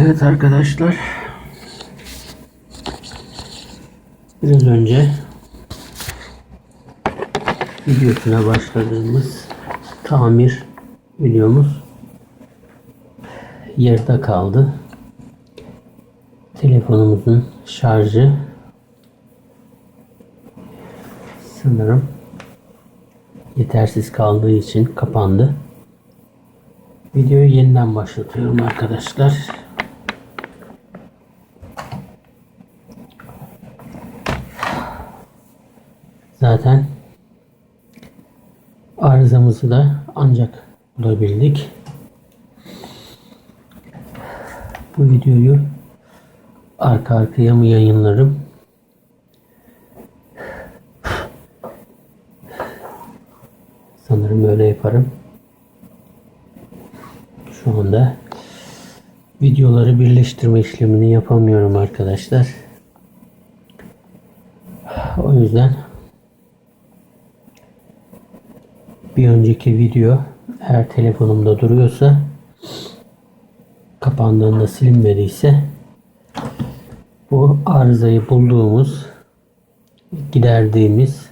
Evet arkadaşlar. Biraz önce videosuna başladığımız tamir videomuz yerde kaldı. Telefonumuzun şarjı sanırım yetersiz kaldığı için kapandı. Videoyu yeniden başlatıyorum arkadaşlar. Zaten arızamızı da ancak bulabildik. Bu videoyu arka arkaya mı yayınlarım? Sanırım öyle yaparım. Şu anda videoları birleştirme işlemini yapamıyorum arkadaşlar. O yüzden bir önceki video eğer telefonumda duruyorsa kapandığında silinmediyse bu arızayı bulduğumuz giderdiğimiz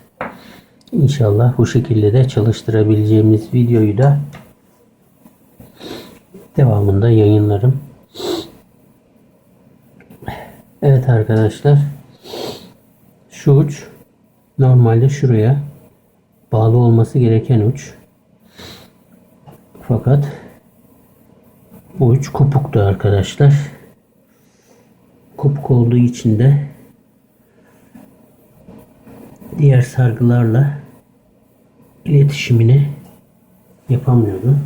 inşallah bu şekilde de çalıştırabileceğimiz videoyu da devamında yayınlarım. Evet arkadaşlar şu uç normalde şuraya bağlı olması gereken uç. Fakat bu uç kopuktu arkadaşlar. Kopuk olduğu için de diğer sargılarla iletişimini yapamıyordu.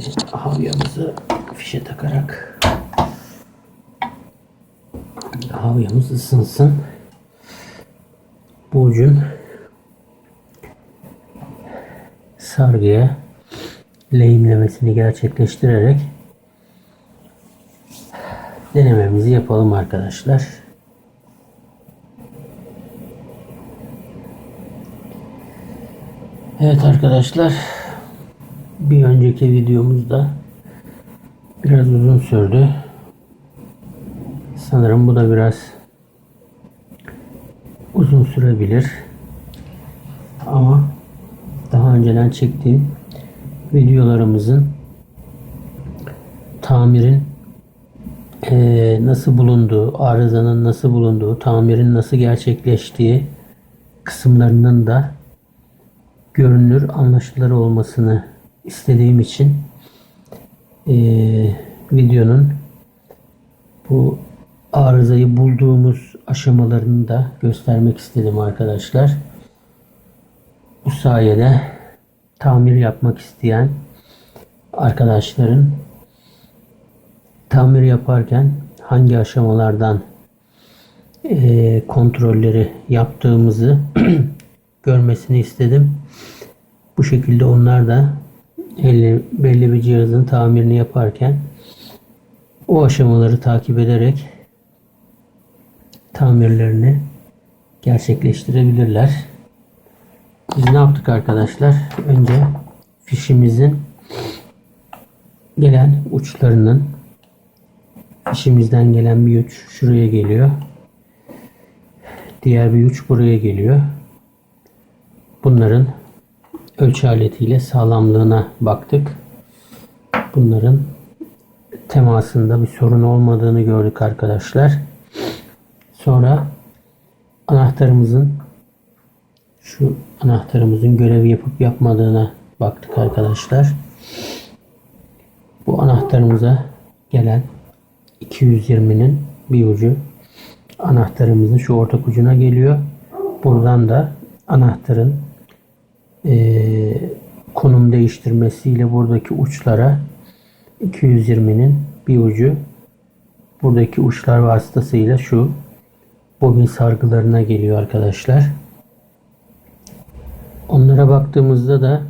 Şimdi havyamızı fişe takarak havyamız ısınsın. Bu ucun sargıya lehimlemesini gerçekleştirerek denememizi yapalım arkadaşlar. Evet arkadaşlar bir önceki videomuzda biraz uzun sürdü. Sanırım bu da biraz uzun sürebilir. Ama daha önceden çektiğim videolarımızın tamirin eee, nasıl bulunduğu, arızanın nasıl bulunduğu, tamirin nasıl gerçekleştiği kısımlarının da görünür, anlaşılır olmasını istediğim için eee, videonun bu arızayı bulduğumuz aşamalarını da göstermek istedim arkadaşlar. Bu sayede tamir yapmak isteyen arkadaşların tamir yaparken hangi aşamalardan eee, kontrolleri yaptığımızı görmesini istedim. Bu şekilde onlar da belli, belli bir cihazın tamirini yaparken o aşamaları takip ederek tamirlerini gerçekleştirebilirler. Biz ne yaptık arkadaşlar? Önce fişimizin gelen uçlarının fişimizden gelen bir uç şuraya geliyor. Diğer bir uç buraya geliyor. Bunların ölçü aletiyle sağlamlığına baktık. Bunların temasında bir sorun olmadığını gördük arkadaşlar. Sonra anahtarımızın şu anahtarımızın görevi yapıp yapmadığına baktık arkadaşlar. Bu anahtarımıza gelen 220'nin bir ucu anahtarımızın şu ortak ucuna geliyor. Buradan da anahtarın eee, konum değiştirmesiyle buradaki uçlara 220'nin bir ucu buradaki uçlar vasıtasıyla şu bobin sargılarına geliyor arkadaşlar. Onlara baktığımızda da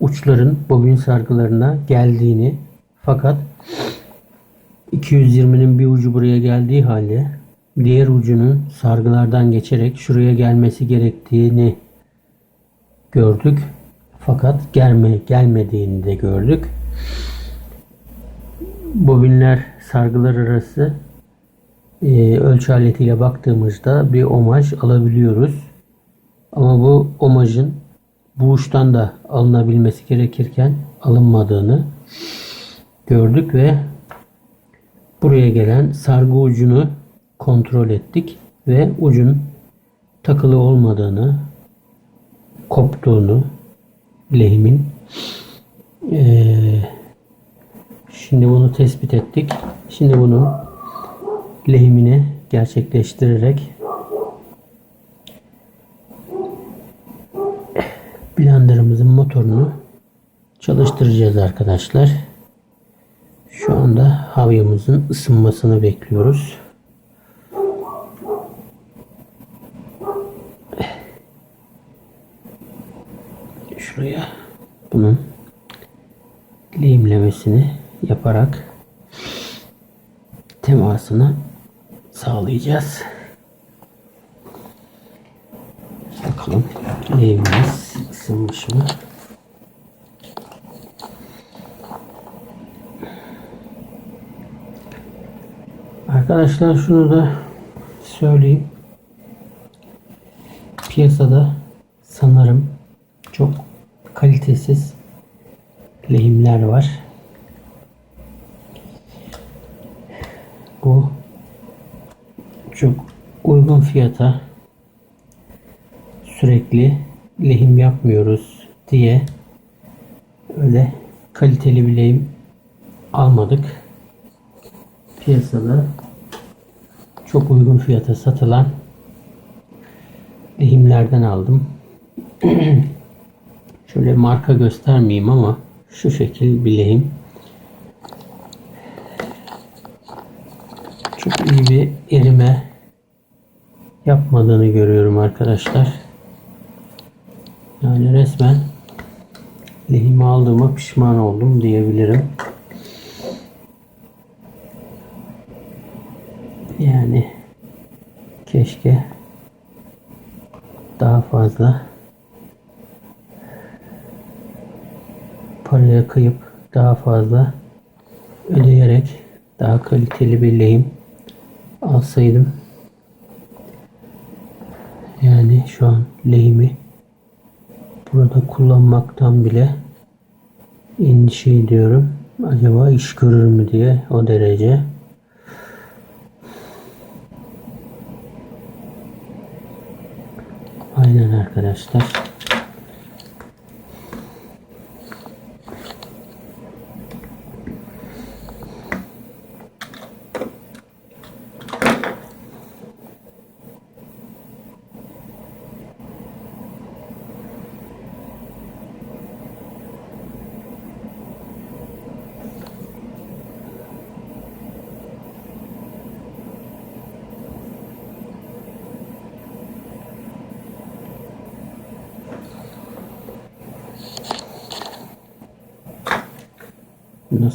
uçların bobin sargılarına geldiğini fakat 220'nin bir ucu buraya geldiği halde diğer ucunun sargılardan geçerek şuraya gelmesi gerektiğini gördük. Fakat gelme, gelmediğini de gördük. bobinler sargılar arası e, ölçü aletiyle baktığımızda bir omaj alabiliyoruz. Ama bu omajın bu uçtan da alınabilmesi gerekirken alınmadığını gördük ve buraya gelen sargı ucunu kontrol ettik ve ucun takılı olmadığını, koptuğunu lehimin eee, şimdi bunu tespit ettik. Şimdi bunu lehimini gerçekleştirerek blenderımızın motorunu çalıştıracağız arkadaşlar. Şu anda havyamızın ısınmasını bekliyoruz. Şuraya bunun lehimlemesini yaparak temasını sağlayacağız. Bakalım lehimimiz ısınmış mı? Arkadaşlar şunu da söyleyeyim. Piyasada sanırım çok kalitesiz lehimler var. Bu çok uygun fiyata sürekli lehim yapmıyoruz diye öyle kaliteli bir lehim almadık. Piyasada çok uygun fiyata satılan lehimlerden aldım. Şöyle marka göstermeyeyim ama şu şekil bir lehim. Çok iyi bir erime yapmadığını görüyorum arkadaşlar. Yani resmen lehimi aldığıma pişman oldum diyebilirim. Yani keşke daha fazla paraya kıyıp daha fazla ödeyerek daha kaliteli bir lehim alsaydım. Yani şu an lehimi burada kullanmaktan bile endişe ediyorum. Acaba iş görür mü diye o derece. Aynen arkadaşlar.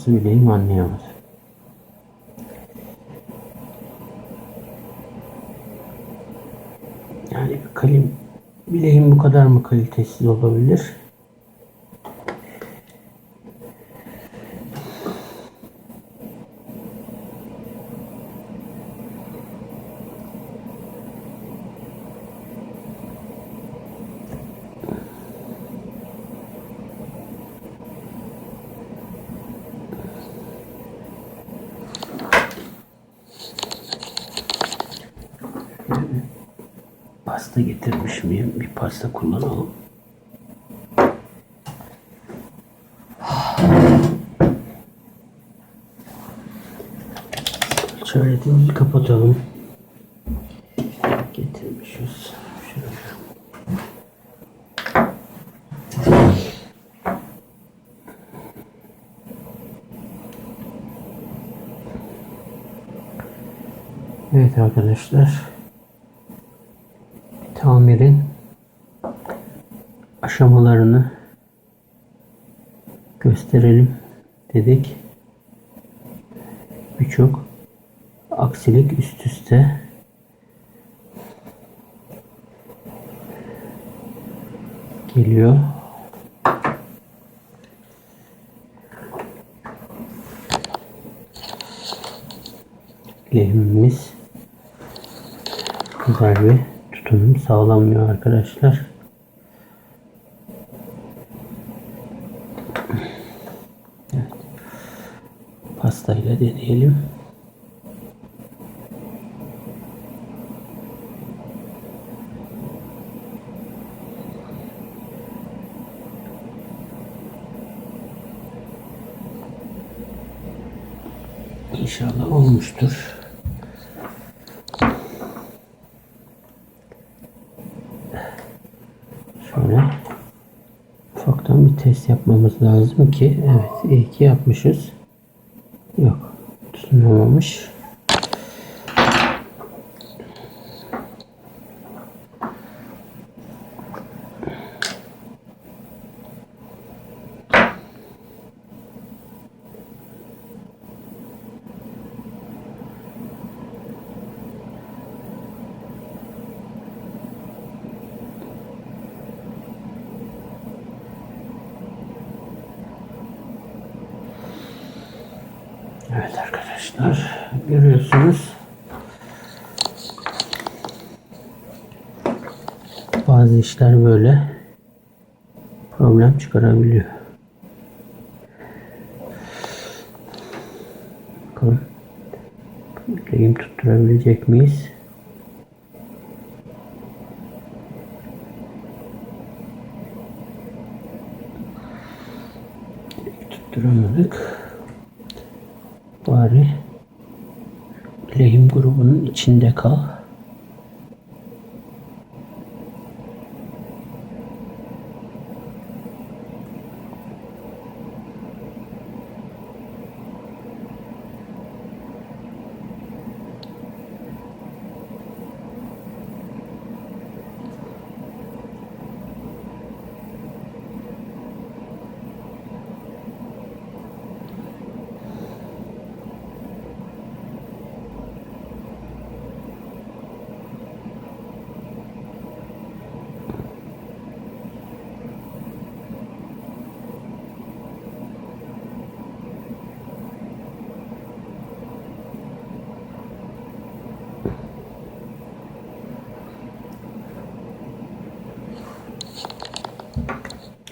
Nasıl bileyim anlayamadım. Yani bir kalim bileğim bu kadar mı kalitesiz olabilir? Pasta getirmiş miyim? Bir pasta kullanalım. Şöyle kapatalım. Getirmişiz. Şöyle. Evet arkadaşlar. Tamirin aşamalarını gösterelim dedik. Birçok aksilik üst üste geliyor. lehimimiz güzel bir tutunum sağlamıyor arkadaşlar. Evet. Pastayla deneyelim. İnşallah olmuştur. Şöyle ufaktan bir test yapmamız lazım ki evet iyi ki yapmışız. Yok tutunamamış. Evet arkadaşlar görüyorsunuz. Bazı işler böyle problem çıkarabiliyor. Bakalım. Lehim tutturabilecek miyiz? Tutturamadık. Bari lehim grubunun içinde kal.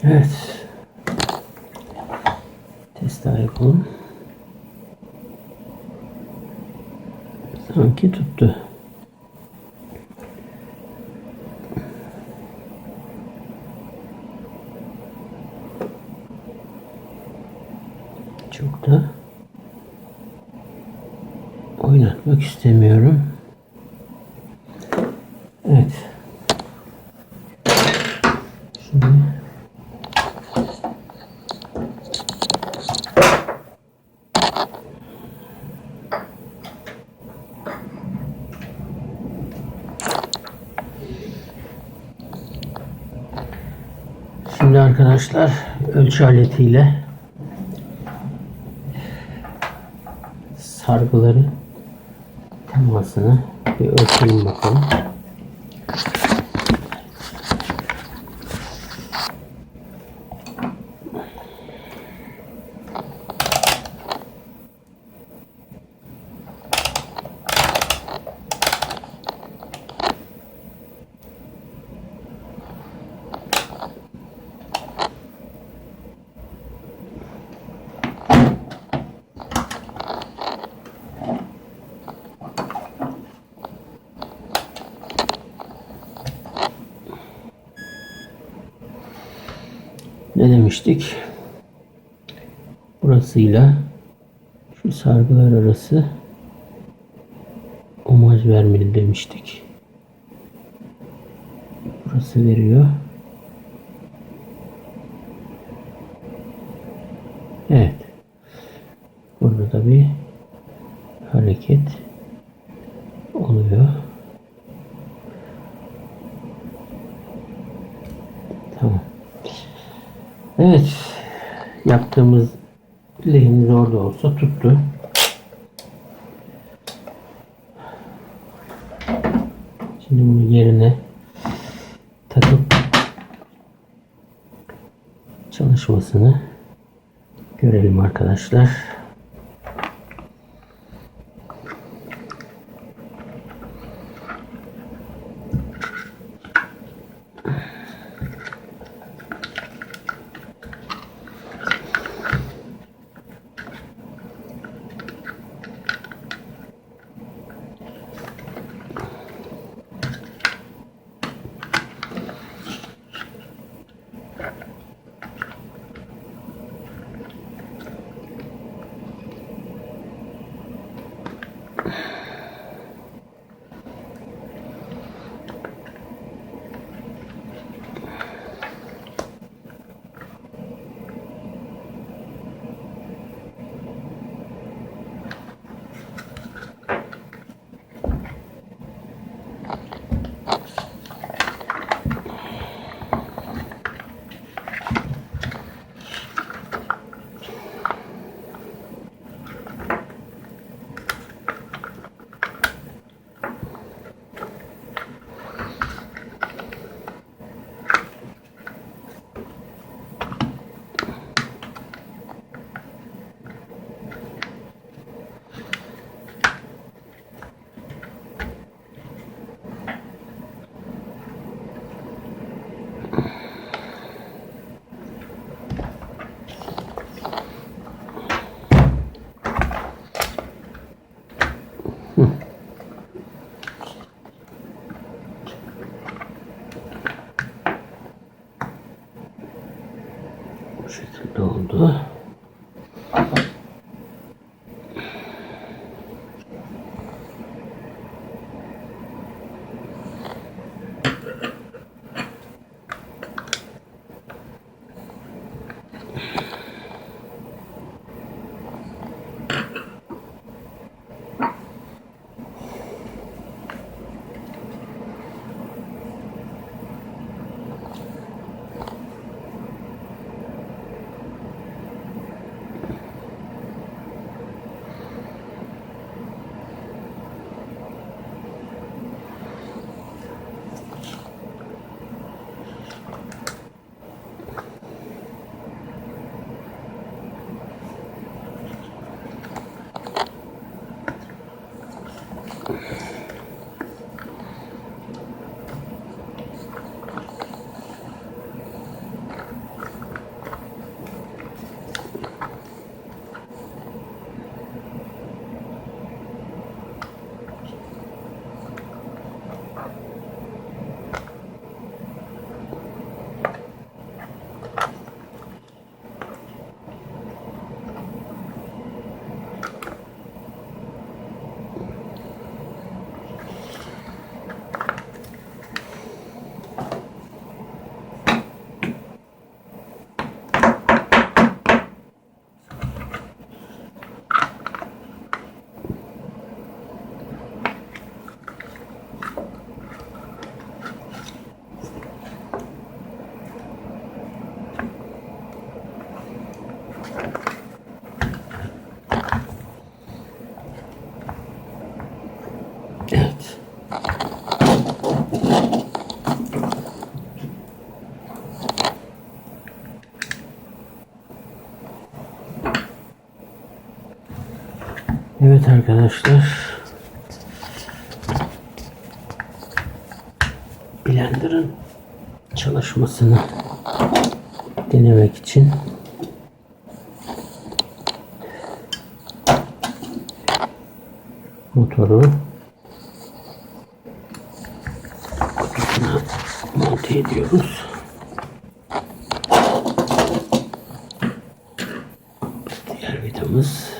Evet. Test daha yapalım. Sanki tuttu. Çok da oynatmak istemiyorum. Evet. Şimdi Şimdi arkadaşlar ölçü aletiyle sargıları temasını bir ölçelim bakalım. Ne demiştik? Burasıyla şu sargılar arası omaj vermeli demiştik. Burası veriyor. Evet. Burada da bir hareket oluyor. Tamam. Evet. Yaptığımız lehimiz orada olsa tuttu. Şimdi bunu yerine takıp çalışmasını görelim arkadaşlar. Evet arkadaşlar. Blender'ın çalışmasını denemek için motoru kutusuna monte ediyoruz. Diğer vidamız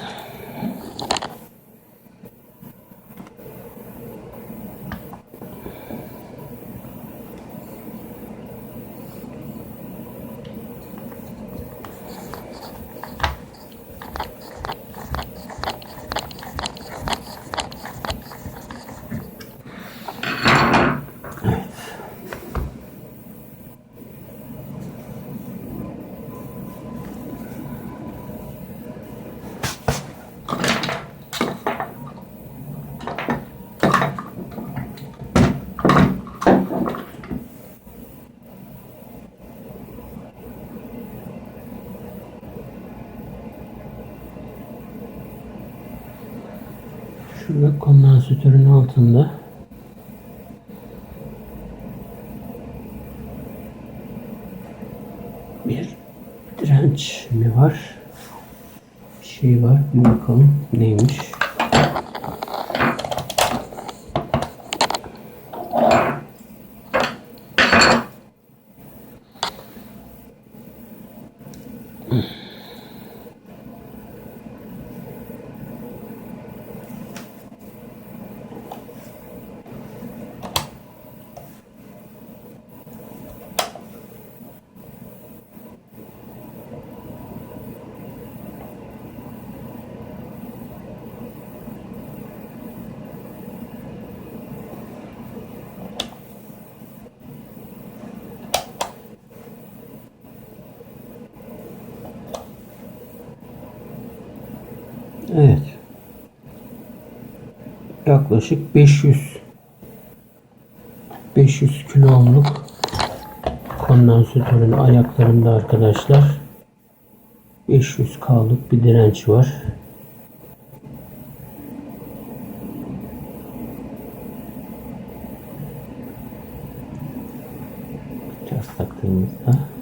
Şurada kondansatörün altında bir direnç mi var? Bir şey var. Bir bakalım neymiş. Evet. Yaklaşık 500 500 kilo ohmluk kondansatörün ayaklarında arkadaşlar 500 K'lık bir direnç var. Caz taktığımızda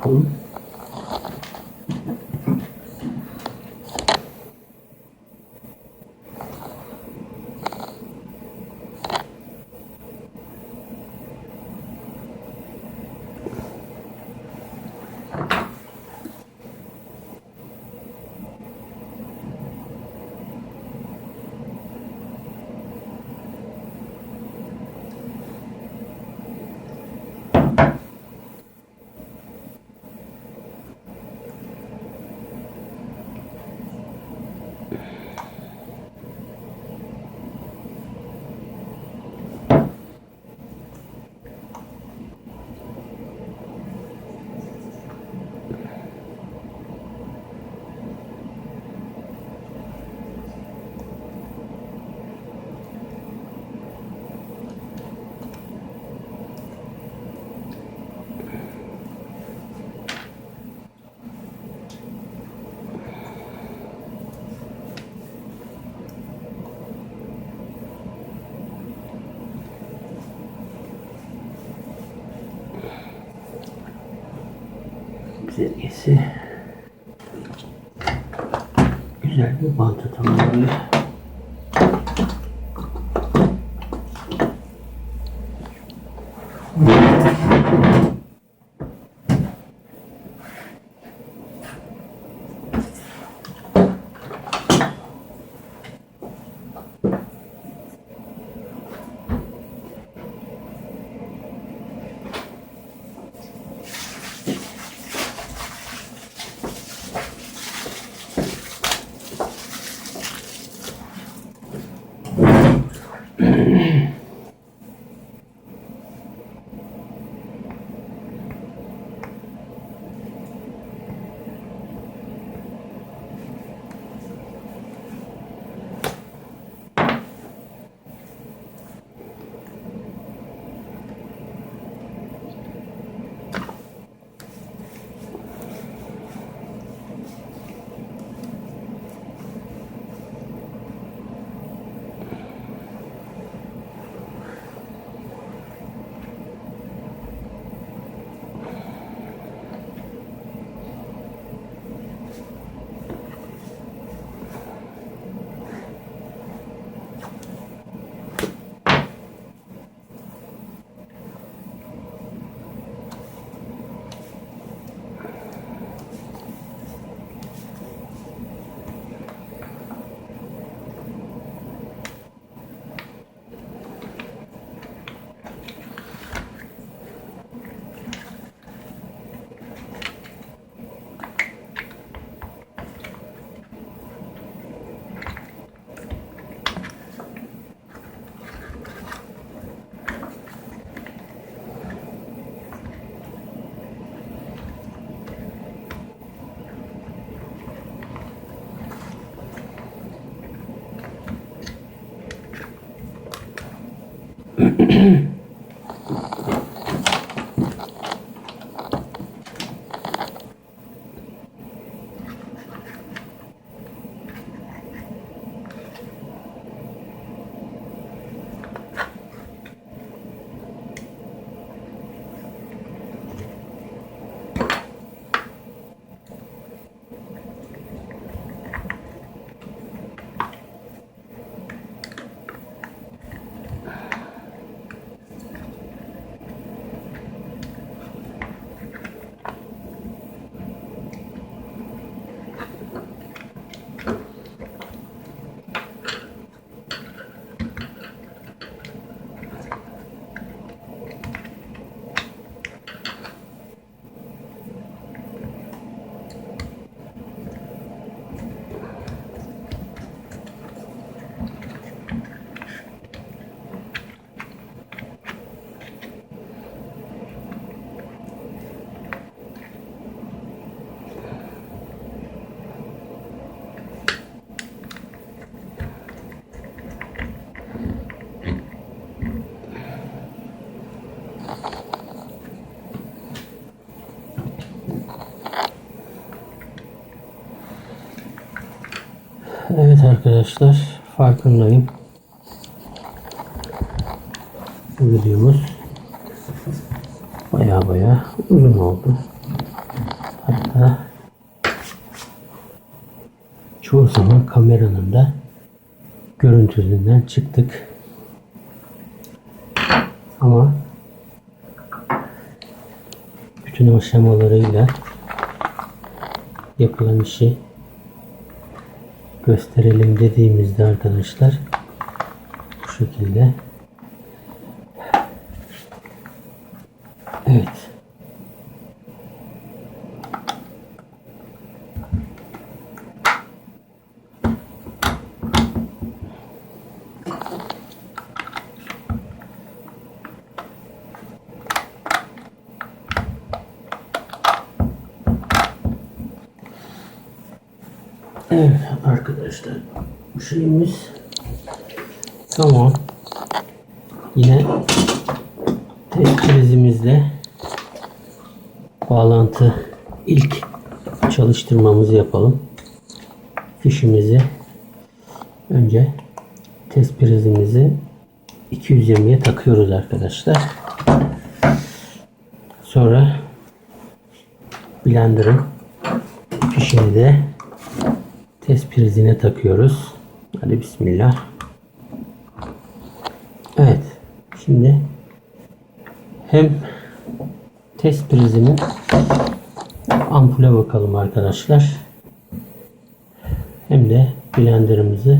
alaikum. Güzel bir bant atalım Mm-hmm. Evet arkadaşlar farkındayım. Bu videomuz bayağı baya uzun oldu. Hatta çoğu zaman kameranın da görüntüsünden çıktık. Ama bütün aşamalarıyla yapılan işi gösterelim dediğimizde arkadaşlar bu şekilde evet Evet arkadaşlar bu şeyimiz tamam. Yine tek prizimizle bağlantı ilk çalıştırmamızı yapalım. Fişimizi önce test prizimizi 220'ye takıyoruz arkadaşlar. Sonra blenderın fişini de test prizine takıyoruz. Hadi bismillah. Evet. Şimdi hem test prizinin ampule bakalım arkadaşlar. Hem de blenderımızı